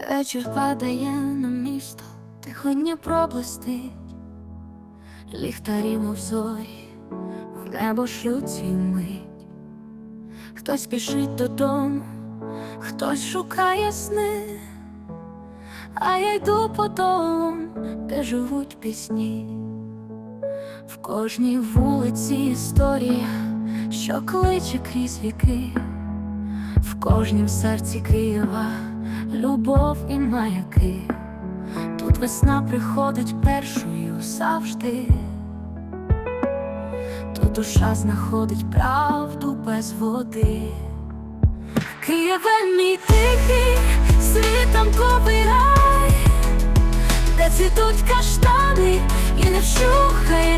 Вечір падає на місто, тихо Дніпро блистить, ліхтарі, мов зорі, в небо шлють мить. Хтось спішить додому, хтось шукає сни, а я йду по дому, де живуть пісні. В кожній вулиці історія, що кличе крізь віки, в кожнім серці Києва любов і маяки. Тут весна приходить першою завжди. Тут душа знаходить правду без води. Києве мій тихий, світанковий рай, де цвітуть каштани і не вщухає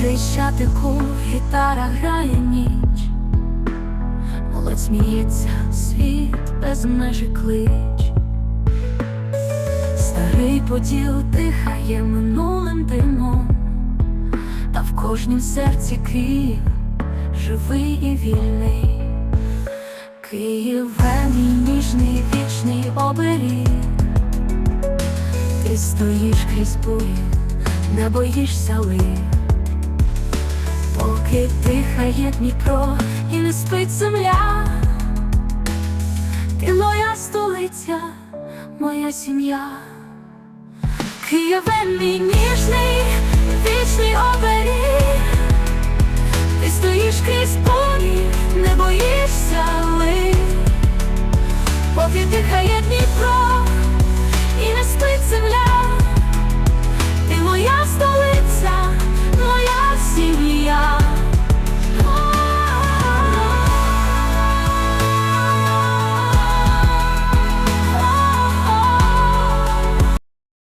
Хрещатику гітара грає ніч, молодь сміється, світ без межі клич. Старий поділ дихає минулим димом, та в кожнім серці Київ живий і вільний. Києве мій ніжний вічний оберіг. Ти стоїш крізь бої, не боїшся лих. Поки дихає Дніпро і не спить земля, ти моя столиця, моя сім'я, Києве мій ніжний, вічний оберіг,